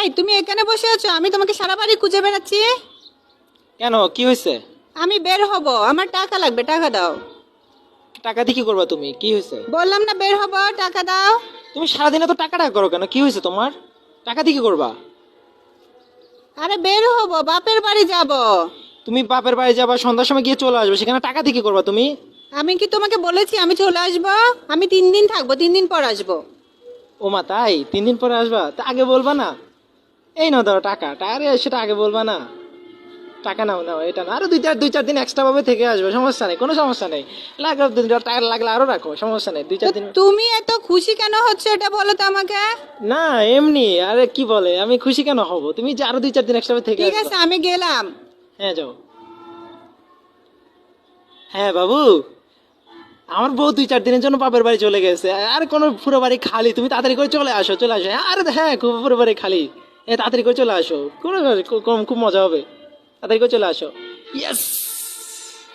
এই তুমি এখানে বসে আছো? আমি তোমাকে সারা বাড়ি খুঁজে বেড়াচ্ছি। কেন? কি হয়েছে? আমি বের হব। আমার টাকা লাগবে টাকা দাও। টাকা দিয়ে কি করবা তুমি? কি হয়েছে? বললাম না বের হব টাকা দাও। তুমি সারাদিনে তো টাকা টাকা করো কেন? কি হয়েছে তোমার? টাকা দিয়ে কি করবা? আরে বের হব বাপের বাড়ি যাব। তুমি বাপের বাড়ি যাবা সন্ধ্যার সময় গিয়ে চলে আসবে সেখানে টাকা দিয়ে কি করবা তুমি? আমি কি তোমাকে বলেছি আমি চলে আসব? আমি তিন দিন থাকব তিন দিন পর আসব। ও মা তাই? তিন দিন পরে আসবা? তা আগে বলবা না। এই নাও ধরো টাকা আরে সেটা আগে বলবা না। টাকা নাও নাও এটা না আরও দুই চার দুই চার দিন এক্সট্রা ভাবে থেকে আসবে সমস্যা নেই কোনো সমস্যা নেই। লাগবে দুই টাকা লাগলে আরও রাখো সমস্যা নেই দুই চার দিন তুমি এত খুশি কেন হচ্ছে এটা বলো তো আমাকে? না এমনি আরে কি বলে আমি খুশি কেন হব? তুমি যে আরও দুই চার দিন এক্সট্রা থেকে ঠিক আছে আমি গেলাম। হ্যাঁ যাও। হ্যাঁ বাবু। আমার বউ দুই চার দিনের জন্য বাপের বাড়ি চলে গেছে। আর কোনো পুরো বাড়ি খালি তুমি তাড়াতাড়ি করে চলে আসো চলে আসো। আরে হ্যাঁ খুব পুরো বাড়ি খালি। তাড়াতাড়ি করে চলে আসো। কোনো কম খুব মজা হবে। তাড়াতাড়ি করে চলে আসো। ইয়েস